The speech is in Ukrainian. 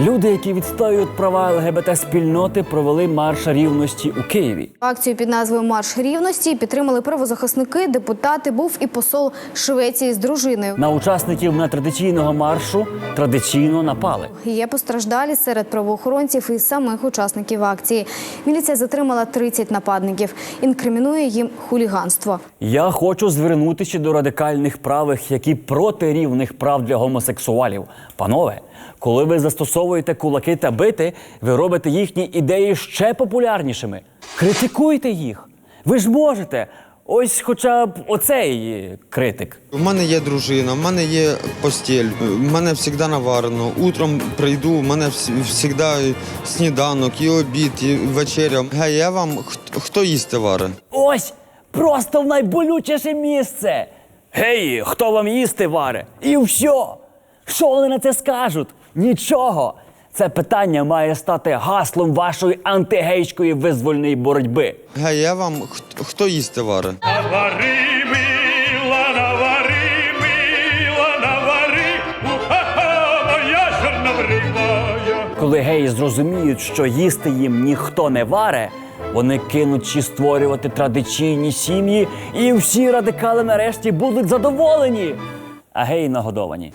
Люди, які відстоюють права ЛГБТ спільноти, провели марш рівності у Києві. Акцію під назвою Марш рівності підтримали правозахисники, депутати. Був і посол Швеції з дружиною. На учасників нетрадиційного маршу традиційно напали. Є постраждалі серед правоохоронців і самих учасників акції. Міліція затримала 30 нападників. Інкримінує їм хуліганство. Я хочу звернутися до радикальних правих, які проти рівних прав для гомосексуалів. Панове, коли ви застосовуєте кулаки та бити, ви робите їхні ідеї ще популярнішими. Критикуйте їх. Ви ж можете. Ось хоча б оцей критик. У мене є дружина, в мене є постіль, в мене завжди наварено. Утром прийду, в мене завжди сніданок, і обід, і вечеря. Гей, я вам хто, хто їсти варить? Ось просто в найболючіше місце. Гей, хто вам їсти варе? І все. Що вони на це скажуть? Нічого. Це питання має стати гаслом вашої антигейської визвольної боротьби. Гей, я вам хто, хто їсти варить? Навари, мила, навари, мила, навари, у-ха-ха, моя чорнобривая. Коли геї зрозуміють, що їсти їм ніхто не варе, вони кинуть чи створювати традиційні сім'ї, і всі радикали нарешті будуть задоволені. А геї нагодовані.